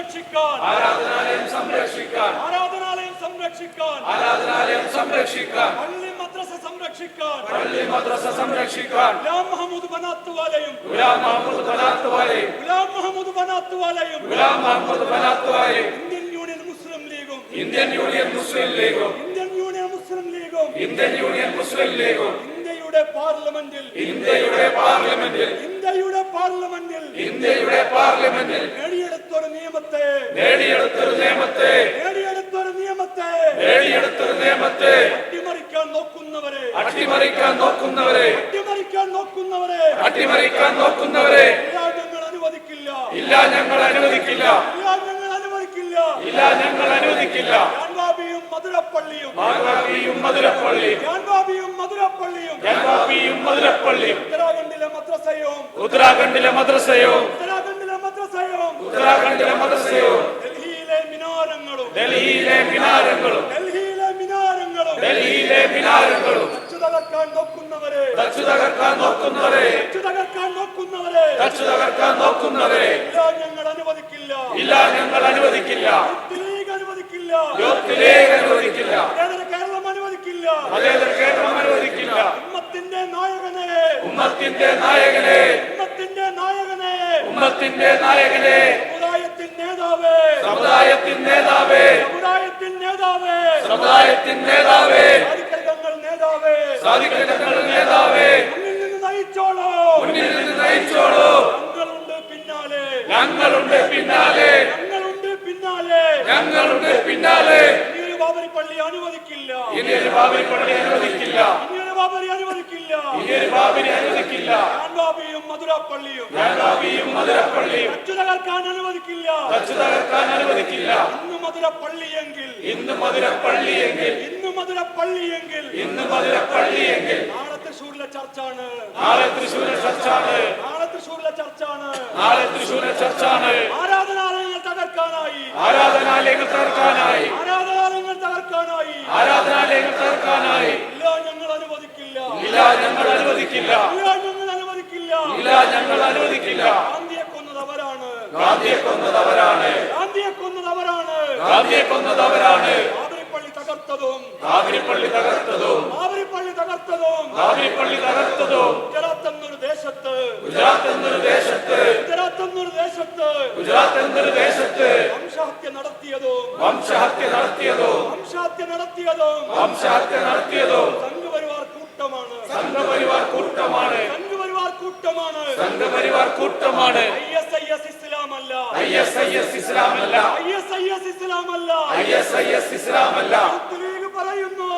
സംരക്ഷിക്കാൻ. ആരാധനാലയം സംരക്ഷിക്കാൻ. ആരാധനാലയം സംരക്ഷിക്കാൻ. ആരാധനാലയം സംരക്ഷിക്കാൻ. പള്ളി മദ്രസ സംരക്ഷിക്കാൻ. പള്ളി മദ്രസ സംരക്ഷിക്കാൻ. ഗുലാം മുഹമ്മദ് ബനാത്തുവാലയും. ഗുലാം മുഹമ്മദ് ബനാത്തുവാലയും. ഗുലാം മുഹമ്മദ് ബനാത്തുവാലയും. ഗുലാം മുഹമ്മദ് ബനാത്തുവാലയും. ഇന്ത്യൻ യൂണിയൻ മുസ്ലിം ലീഗും. ഇന്ത്യൻ യൂണിയൻ മുസ്ലിം ലീഗും. ഇന്ത്യൻ യൂണിയൻ മുസ്ലിം ലീഗും. ഇന്ത്യൻ യൂണിയൻ മുസ്ലിം ലീഗും. ഇന്ത്യയുടെ പാർലമെന്റിൽ. ഇന്ത്യയുടെ പാർലമെന്റിൽ. പാർലമെന്റിൽ ഇന്ത്യയുടെ പാർലമെന്റിൽ നേടിയെടുത്തൊരു നിയമത്തെ നേടിയെടുത്തൊരു നിയമത്തെ നേടിയെടുത്തൊരു നിയമത്തെ നേടിയെടുത്തൊരു നിയമത്തെ അട്ടിമറിക്കാൻ നോക്കുന്നവരെ അട്ടിമറിക്കാൻ നോക്കുന്നവരെ അട്ടിമറിക്കാൻ നോക്കുന്നവരെ അട്ടിമറിക്കാൻ നോക്കുന്നവരെ ഇല്ല ഞങ്ങൾ അനുവദിക്കില്ല. ഇല്ല ഞങ്ങൾ അനുവദിക്കില്ല. ഇല്ല ഞങ്ങൾ അനുവദിക്കില്ല. ഇല്ല ഞങ്ങൾ അനുവദിക്കില്ല. ഞാൻവാബിയും മധുരപ്പള്ളിയും. മധുരപ്പള്ളിയും. മധുരപ്പള്ളിയും. മധുരപ്പള്ളിയും ഉത്തരാഖണ്ഡിലെ മദ്രസയും ഉത്തരാഖണ്ഡിലെ മദ്രസയോ ഉത്തരാഖണ്ഡിലെ മദ്രസയും ഉത്തരാഖണ്ഡിലെ മദ്രസയോ ഡൽഹിയിലെ മിനാരങ്ങളും ഡൽഹിയിലെ മിനാരങ്ങളും ഡൽഹിയിലെ മിനാരങ്ങളും ഡൽഹിയിലെ മിനാരങ്ങളും തച്ചുതകർക്കാൻ നോക്കുന്നവരെ തച്ചുതകർക്കാൻ നോക്കുന്നവരെ തച്ചുതകർക്കാൻ നോക്കുന്നവരെ തച്ചുതകർക്കാൻ നോക്കുന്നവരെ ഇല്ല ഞങ്ങൾ അനുവദിക്കില്ല ഇല്ല ഞങ്ങൾ അനുവദിക്കില്ല അനുവദിക്കില്ല അനുവദിക്കില്ല കേരളം അനുവദിക്കില്ല ഉമ്മത്തിന്റെ നായകനെ. ഉമ്മത്തിന്റെ നായകനെ. ഉമ്മത്തിന്റെ നായകനെ. ഉമ്മത്തിന്റെ നായകനെ. സമുദായത്തിൻ നേതാവേ. സമുദായത്തിൻ നേതാവേ. സമുദായത്തിൻ നേതാവേ. സമുദായത്തിൻ നേതാവേ. സാധിക്കങ്ങൾ നേതാവേ. സാധിക്കങ്ങൾ നേതാവേ. മുന്നിൽ നിന്ന് നയിച്ചോളൂ. മുന്നിൽ നിന്ന് നയിച്ചോളൂ. ഞങ്ങളുണ്ട് പിന്നാലെ. ഞങ്ങളുണ്ട് പിന്നാലെ. ഞങ്ങളുണ്ട് പിന്നാലെ. ഞങ്ങളുണ്ട് പിന്നാലെ. ബാബരി പള്ളി അനുവദിക്കില്ല. ഇനി ഒരു ബാബരി പള്ളി അനുവദിക്കില്ല. ഇനിയൊരു ബാബരി അനുവദിക്കില്ല. ഇനി ഒരു ബാബരി അനുവദിക്കില്ല. ഞാൻബാബിയും മധുരപ്പള്ളിയും. ഞാൻബാബിയും മധുരപ്പള്ളിയും. അച്ചു തകർക്കാൻ അനുവദിക്കില്ല. തച്ചു തകർക്കാൻ അനുവദിക്കില്ല. ഇന്ന് മധുരപ്പള്ളിയെങ്കിൽ. ഇന്ന് മധുരപ്പള്ളിയെങ്കിൽ. ഇന്ന് മധുരപ്പള്ളിയെങ്കിൽ. ഇന്ന് മധുരപ്പള്ളിയെങ്കിൽ. നാളെ തൃശ്ശൂരിലെ ചർച്ചാണ്. നാളെ തൃശ്ശൂരിലെ ചർച്ചാണ്. നാളെ തൃശ്ശൂരിലെ ചർച്ചാണ്. നാളെ തൃശ്ശൂരിലെ ചർച്ചാണ്. ആരാധനാലയങ്ങൾ തകർക്കാനായി. ആരാധനാലയങ്ങൾ തകർക്കാനായി ആരാധനാലയങ്ങൾ തകർക്കാനായി ആരാധനാലയങ്ങൾ തകർക്കാനായി ഇല്ല ഞങ്ങൾ അനുവദിക്കില്ല. ഇല്ല ഞങ്ങൾ അനുവദിക്കില്ല. ഇല്ല ഞങ്ങൾ അനുവദിക്കില്ല. ഇല്ല ഞങ്ങൾ അനുവദിക്കില്ല. ഗാന്ധിയെ കൊന്നത് അവരാണ്. ഗാന്ധിയെ കൊന്നത് അവരാണ്. ഗാന്ധിയെ കൊന്നത് അവരാണ്. ഗാന്ധിയെ കൊന്നത് അവരാണ്. ബാബരിപ്പള്ളി തകർത്തതും. കാവിരിപ്പള്ളി തകർത്തതും. ബാബരിപ്പള്ളി തകർത്തതും. കാവിരിപ്പള്ളി തകർത്തതും. ഗുജറാത്ത് എന്നൊരു ദേശത്ത്. ഗുജറാത്ത് എന്നൊരു ദേശത്ത്. ഗുജറാത്ത് എന്നൊരു ദേശത്ത്. ഗുജറാത്ത് എന്നൊരു ദേശത്ത് വംശഹത്യ നടത്തിയതും വംശഹത്യ നടത്തിയതോ വംശഹത്യ നടത്തിയതും വംശഹത്യ നടത്തിയതോ സംഘപരിവാർ കൂട്ടമാണ്. സംഘപരിവാർ കൂട്ടമാണ്. സംഘപരിവാർ കൂട്ടമാണ്. സംഘപരിവാർ കൂട്ടമാണ്. ഐ എസ് ഐ എസ് ഇസ്ലാമല്ല. ഐ എസ് ഐ എസ് ഇസ്ലാമല്ല. ഐ എസ് ഐ എസ് ഇസ്ലാമല്ല. ഐ എസ് ഐ എസ് ഇസ്ലാമല്ല. പറയുന്നു.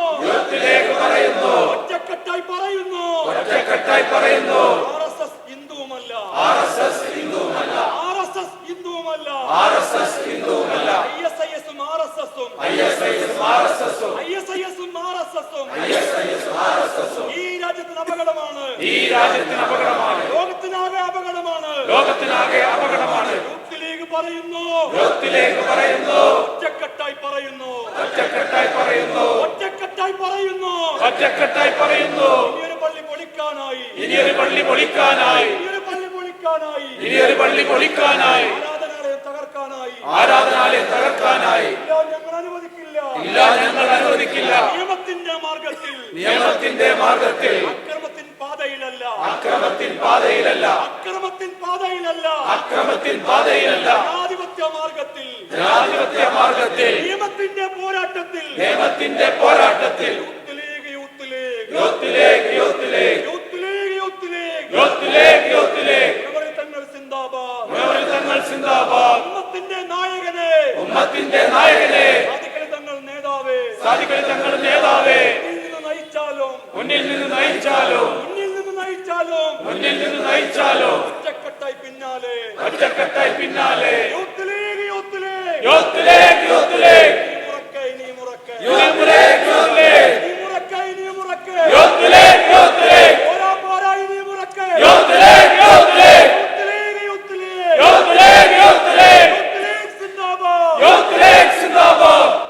ഒറ്റക്കെട്ടായി പറയുന്നു. ഒറ്റക്കെട്ടായി പറയുന്നു. ആർ എസ് എസ് ഹിന്ദുവുമല്ല. ആർ എസ് എസ് ഹിന്ദുവുമല്ല. ആർ എസ് എസ് ഹിന്ദുവുമല്ല. ആർ എസ് എസ് ഹിന്ദുവുമല്ല. ഈ രാജ്യത്തിന് അപകടമാണ്. ഈ രാജ്യത്തിന് അപകടമാണ്. ലോകത്തിനാകെ അപകടമാണ്. ലോകത്തിനാകെ അപകടമാണ്. യൂത്ത് പറയുന്നു. യൂത്തിലേക്ക് പറയുന്നു. ഒറ്റക്കെട്ടായി പറയുന്നു. ഒറ്റക്കെട്ടായി പറയുന്നു. ഒറ്റക്കെട്ടായി പറയുന്നു. ഒറ്റക്കെട്ടായി പറയുന്നു. ഇനിയൊരു പള്ളി പൊളിക്കാനായി. ഇനിയൊരു പള്ളി പൊളിക്കാനായി. ഇനിയൊരു പള്ളി പൊളിക്കാനായി. ഇനിയൊരു പള്ളി പൊളിക്കാനായി. ആരാധനാലയം തകർക്കാനായി. ആരാധനാലയം തകർക്കാനായി. ഞങ്ങൾ ഇല്ല ഞങ്ങൾ അനുവദിക്കില്ല. നിയമത്തിന്റെ മാർഗത്തിൽ. നിയമത്തിന്റെ മാർഗത്തിൽ. അക്രമത്തിൻ പാതയിലല്ല. അക്രമത്തിൻ പാതയിലല്ല. അക്രമത്തിൻ പാതയിലല്ല. അക്രമത്തിൻ പാതയിലല്ല. ജനാധിപത്യ മാർഗത്തിൽ. ജനാധിപത്യ മാർഗത്തിൽ. നിയമത്തിന്റെ പോരാട്ടത്തിൽ. നിയമത്തിന്റെ പോരാട്ടത്തിൽ. നായകനെ. ഉമ്മത്തിന്റെ യൂത്ത് ലീഗ് യൂത്തിലേക്ക് യൂത്തിലേക്ക് യൂത്ത് ലീഗ് യൂത്ത് ലീഗ് യൂത്തിലേക്ക് യൂത്തിലേക്ക് ഇവരെ തങ്ങൾ സിന്ദാബാദ് മുനവർ തങ്ങൾ സിന്ദാബാദ് ഉമ്മത്തിന്റെ നായകനെ ഉമ്മത്തിന്റെ നായകനെ സാധിക്കൽ തങ്ങൾ നേതാവേ സാധിക്കൽ തങ്ങൾ നേതാവേ മുന്നിൽ നിന്ന് നയിച്ചാലും മുന്നിൽ നിന്ന് നയിച്ചാലോ മുന്നിൽ നിന്ന് നയിച്ചാലും മുന്നിൽ നിന്ന് നയിച്ചാലോ ഒറ്റക്കെട്ടായി പിന്നാലെ ഒറ്റക്കെട്ടായി